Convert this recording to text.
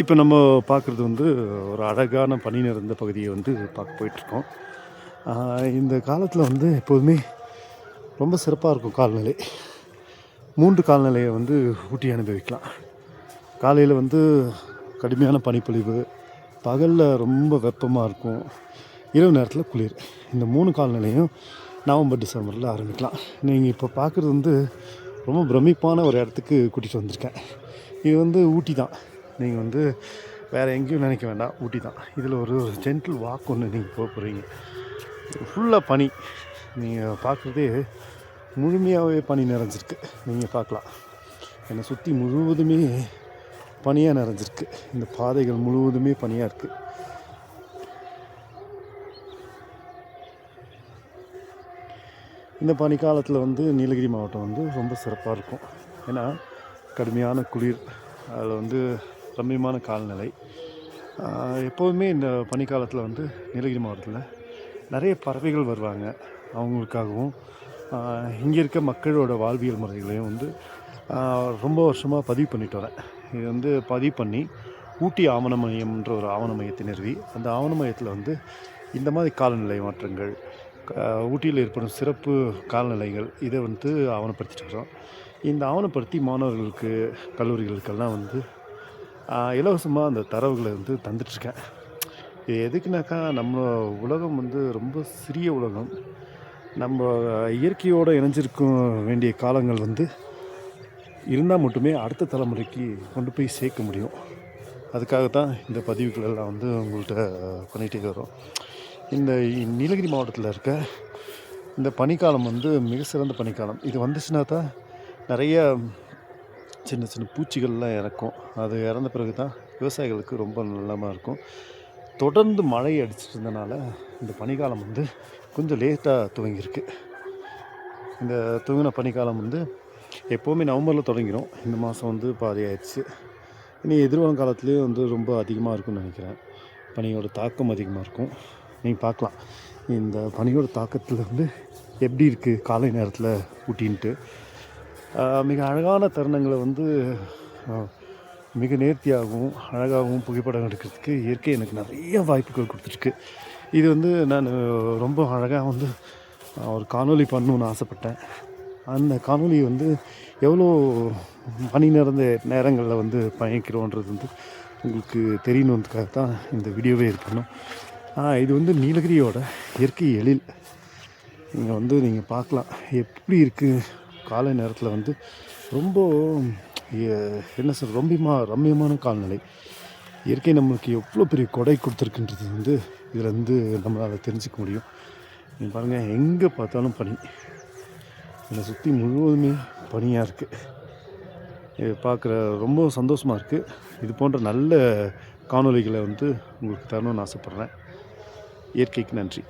இப்போ நம்ம பார்க்குறது வந்து ஒரு அழகான பனி நிறைந்த பகுதியை வந்து பார்க்க போயிட்டுருக்கோம். இந்த காலத்தில் வந்து எப்போதுமே ரொம்ப சிறப்பாக இருக்கும் கால்நிலை. மூன்று கால்நிலையை வந்து ஊட்டி அனுபவிக்கலாம். காலையில் வந்து கடுமையான பனிப்பொழிவு பகலில் ரொம்ப வெப்பமாக இருக்கும் இரவு நேரத்தில் குளிர். இந்த மூணு கால்நிலையும் நவம்பர் டிசம்பரில் ஆரம்பிக்கலாம். நீங்கள் இப்போ பார்க்குறது வந்து ரொம்ப பிரமிப்பான ஒரு இடத்துக்கு கூட்டிகிட்டு வந்திருக்கேன். இது வந்து ஊட்டி தான். நீங்கள் வந்து வேறு எங்கேயும் நினைக்க வேண்டாம். ஊட்டி தான். இதில் ஒரு ஜென்டில் வாக் ஒன்று நீங்கள் போக போகிறீங்க ஃபுல்லாக பனி. நீங்கள் பார்க்குறதே முழுமையாகவே பனி நிறைஞ்சிருக்கு. நீங்கள் பார்க்கலாம் என்னை சுற்றி முழுவதுமே பனியாக நிறைஞ்சிருக்கு. இந்த பாதைகள் முழுவதுமே பனியாக இருக்குது இந்த பனிக்காலத்தில் வந்து நீலகிரி மாவட்டம் வந்து ரொம்ப சிறப்பாக இருக்கும். ஏன்னா கடுமையான குளிர். அதில் வந்து ரம்மியமான காலநிலை. எப்போதுமே இந்த பனிக்காலத்தில் வந்து நீலகிரி மாவட்டத்தில் நிறைய பறவைகள் வருவாங்க அவங்களுக்காகவும். இங்கே இருக்க மக்களோட வாழ்வியல் முறைகளையும் வந்து ரொம்ப வருஷமாக பதிவு பண்ணிட்டு வரேன். இது வந்து பதிவு பண்ணி ஊட்டி ஆவண மையம்ன்ற ஒரு ஆவண மையத்தை நிறுவி அந்த ஆவண மையத்தில் வந்து இந்த மாதிரி காலநிலை மாற்றங்கள் ஊட்டியில் ஏற்படும் சிறப்பு காலநிலைகள் இதை வந்து ஆவணப்படுத்திட்டு வரோம் இந்த ஆவணப்படுத்தி மாணவர்களுக்கு கல்லூரிகளுக்கெல்லாம் வந்து இலவசமாக அந்த தரவுகளை வந்து தந்துட்டுருக்கேன். இது எதுக்குனாக்கா நம்ம உலகம் வந்து ரொம்ப சிறிய உலகம். நம்ம இயற்கையோடு இணைஞ்சிருக்கும் வேண்டிய காலங்கள் வந்து இருந்தால் மட்டுமே அடுத்த தலைமுறைக்கு கொண்டு போய் சேர்க்க முடியும். அதுக்காக தான் இந்த பதிவுகளெல்லாம் வந்து உங்கள்கிட்ட பண்ணிகிட்டே வரோம். இந்த நீலகிரி மாவட்டத்தில் இருக்க இந்த பனிக்காலம் வந்து மிக சிறந்த பனிக்காலம். இது வந்துச்சுன்னா தான் நிறைய சின்ன சின்ன பூச்சிகள்லாம் இறக்கும். அது இறந்த பிறகு தான் விவசாயிகளுக்கு ரொம்ப நல்லமாக இருக்கும். தொடர்ந்து மழை அடிச்சிட்டு இருந்தனால இந்த பனிக்காலம் வந்து கொஞ்சம் லேட்டாக துவங்கியிருக்கு. இந்த துவங்கின பனிக்காலம் வந்து எப்போவுமே நவம்பரில் தொடங்கிடும் இந்த மாதம் வந்து பாதி ஆயிடுச்சு. இனி எதிர்வரும் வந்து ரொம்ப அதிகமாக இருக்கும்னு நினைக்கிறேன். பனியோட தாக்கம் அதிகமாக இருக்கும். நீங்கள் பார்க்கலாம். இந்த பனியோட தாக்கத்தில் வந்து எப்படி இருக்குது காலை நேரத்தில் ஊட்டின்ட்டு. மிக அழகான தருணங்களை வந்து மிக நேர்த்தியாகவும் அழகாகவும் புகைப்படம் எடுக்கிறதுக்கு இயற்கை எனக்கு நிறைய வாய்ப்புகள் கொடுத்துருக்கு. இது வந்து நான் ரொம்ப அழகாக வந்து ஒரு காணொளி பண்ணணுன்னு ஆசைப்பட்டேன். அந்த காணொலி வந்து எவ்வளோ பணி நிறந்த நேரங்களில் வந்து பயணிக்கிறோன்றது வந்து உங்களுக்கு தெரியணுன்றதுக்காக தான் இந்த வீடியோவே இருக்கணும் இது வந்து நீலகிரியோட இயற்கை எழில். இங்கே வந்து நீங்கள் பார்க்கலாம். எப்படி இருக்குது காலை நேரத்தில் வந்து ரொம்ப என்ன சார் ரொம்பமா ரம்மியமான கால்நிலை. இயற்கை நம்மளுக்கு எவ்வளோ பெரிய கொடை கொடுத்துருக்குன்றது வந்து இதிலேருந்து நம்மளால் தெரிஞ்சுக்க முடியும். நீங்கள் பாருங்கள் எங்கே பார்த்தாலும் பனி. என்னை சுற்றி முழுவதுமே பனியாக இருக்குது பார்க்குற ரொம்ப சந்தோஷமாக இருக்குது இது போன்ற நல்ல காணொளிகளை வந்து உங்களுக்கு தரணும்னு ஆசைப்பட்றேன். இயற்கைக்கு நன்றி.